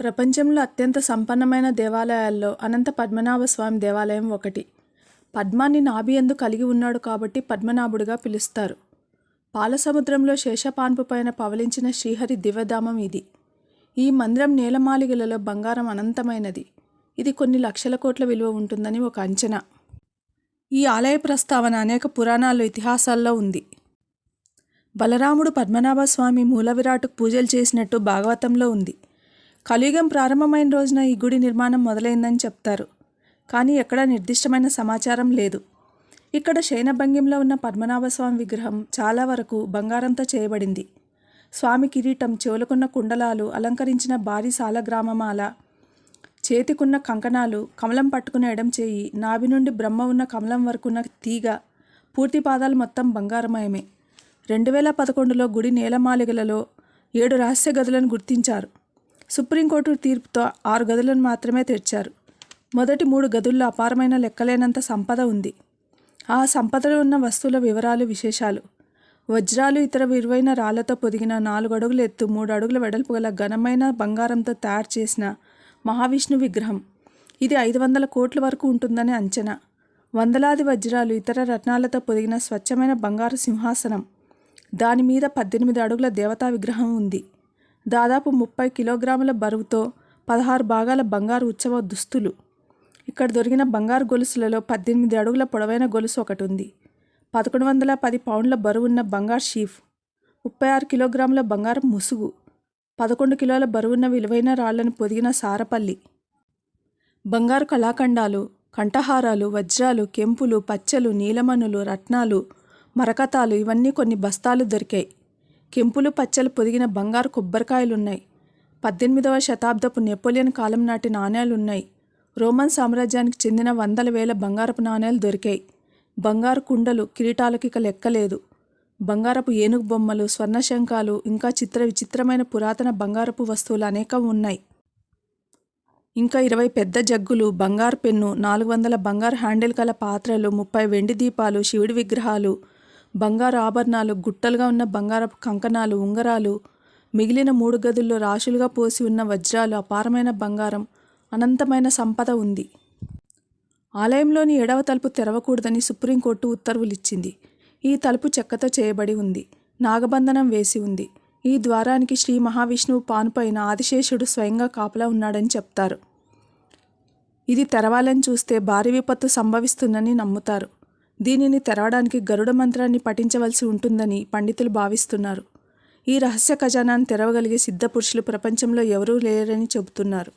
ప్రపంచంలో అత్యంత సంపన్నమైన దేవాలయాల్లో అనంత పద్మనాభ స్వామి దేవాలయం ఒకటి. పద్మాన్ని నాభియందు కలిగి ఉన్నాడు కాబట్టి పద్మనాభుడిగా పిలుస్తారు. పాలసముద్రంలో శేషపాన్పు పైన పవలించిన శ్రీహరి దివ్యధామం ఇది. ఈ మందిరం నేలమాళిగలలో బంగారం అనంతమైనది. ఇది కొన్ని లక్షల కోట్ల విలువ ఉంటుందని ఒక అంచనా. ఈ ఆలయ ప్రస్తావన అనేక పురాణాలు ఇతిహాసాల్లో ఉంది. బలరాముడు పద్మనాభ స్వామి మూల విరాటుకు పూజలు చేసినట్టు భాగవతంలో ఉంది. కలియుగం ప్రారంభమైన రోజున ఈ గుడి నిర్మాణం మొదలైందని చెప్తారు. కానీ ఎక్కడా నిర్దిష్టమైన సమాచారం లేదు. ఇక్కడ శయనభంగ్యంలో ఉన్న పద్మనాభ స్వామి విగ్రహం చాలా వరకు బంగారంతో చేయబడింది. స్వామి కిరీటం చెవులకున్న కుండలాలు అలంకరించిన భారీ సాలగ్రామమాల చేతికున్న కంకణాలు కమలం పట్టుకున్న ఎడం చేయి నాభి నుండి బ్రహ్మ ఉన్న కమలం వరకున్న తీగ పూర్తి పాదాలు మొత్తం బంగారమయమే. రెండు వేల పదకొండులో గుడి నేలమాలిగలలో ఏడు రహస్య గదులను గుర్తించారు. సుప్రీంకోర్టు తీర్పుతో ఆరు గదులను మాత్రమే తెరిచారు. మొదటి మూడు గదుల్లో అపారమైన లెక్కలేనంత సంపద ఉంది. ఆ సంపదలో ఉన్న వస్తువుల వివరాలు విశేషాలు. వజ్రాలు ఇతర విరువైన రాళ్ళతో పొదిగిన నాలుగు అడుగుల ఎత్తు మూడు అడుగుల వెడల్పు గల ఘనమైన బంగారంతో తయారు చేసిన మహావిష్ణు విగ్రహం. ఇది ఐదు వందల కోట్ల వరకు ఉంటుందని అంచనా. వందలాది వజ్రాలు ఇతర రత్నాలతో పొదిగిన స్వచ్ఛమైన బంగారు సింహాసనం. దాని మీద పద్దెనిమిది అడుగుల దేవతా విగ్రహం ఉంది. దాదాపు ముప్పై కిలోగ్రాముల బరువుతో పదహారు భాగాల బంగారు ఉత్సవ దుస్తులు. ఇక్కడ దొరికిన బంగారు గొలుసులలో పద్దెనిమిది అడుగుల పొడవైన గొలుసు ఒకటి ఉంది పదకొండు వందల పది పౌండ్ల బరువున్న బంగారు షీఫ్ ముప్పై ఆరు కిలోగ్రాముల బంగారం ముసుగు పదకొండు కిలోల బరువున్న విలువైన రాళ్ళను పొదిగిన సారపల్లి. బంగారు కళాఖండాలు కంఠహారాలు వజ్రాలు కెంపులు పచ్చలు నీలమణులు రత్నాలు మరకతాలు ఇవన్నీ కొన్ని బస్తాలు దొరికాయి. కెంపులు పచ్చలు పొదిగిన బంగారు కొబ్బరికాయలున్నాయి. పద్దెనిమిదవ శతాబ్దపు నెపోలియన్ కాలం నాటి నాణేలున్నాయి. రోమన్ సామ్రాజ్యానికి చెందిన వందల వేల బంగారపు నాణేలు దొరికాయి. బంగారు కుండలు కిరీటాలకిక లెక్కలేదు. బంగారపు ఏనుగు బొమ్మలు స్వర్ణశంఖాలు ఇంకా చిత్ర విచిత్రమైన పురాతన బంగారపు వస్తువులు అనేకం ఉన్నాయి. ఇంకా ఇరవై పెద్ద జగ్గులు బంగారు పెన్ను నాలుగు వందల బంగారు హ్యాండిల్ గల పాత్రలు ముప్పై వెండి దీపాలు శివుడి విగ్రహాలు బంగారు ఆభరణాలు గుట్టలుగా ఉన్న బంగారపు కంకణాలు ఉంగరాలు మిగిలిన మూడు గదుల్లో రాశులుగా పోసి ఉన్న వజ్రాలు అపారమైన బంగారం అనంతమైన సంపద ఉంది. ఆలయంలోని ఎడవ తలుపు తెరవకూడదని సుప్రీంకోర్టు ఉత్తర్వులు ఇచ్చింది ఈ తలుపు చెక్కతో చేయబడి ఉంది. నాగబంధనం వేసి ఉంది. ఈ ద్వారానికి శ్రీ మహావిష్ణువు పానుపైన ఆదిశేషుడు స్వయంగా కాపలా ఉన్నాడని చెప్తారు. ఇది తెరవాలని చూస్తే భారీ విపత్తు సంభవిస్తుందని నమ్ముతారు. దీనిని తెరవడానికి గరుడ మంత్రాన్ని పఠించవలసి ఉంటుందని పండితులు భావిస్తున్నారు. ఈ రహస్య ఖజానాన్ని తెరవగలిగే సిద్ధపురుషులు ప్రపంచంలో ఎవరూ లేరని చెబుతున్నారు.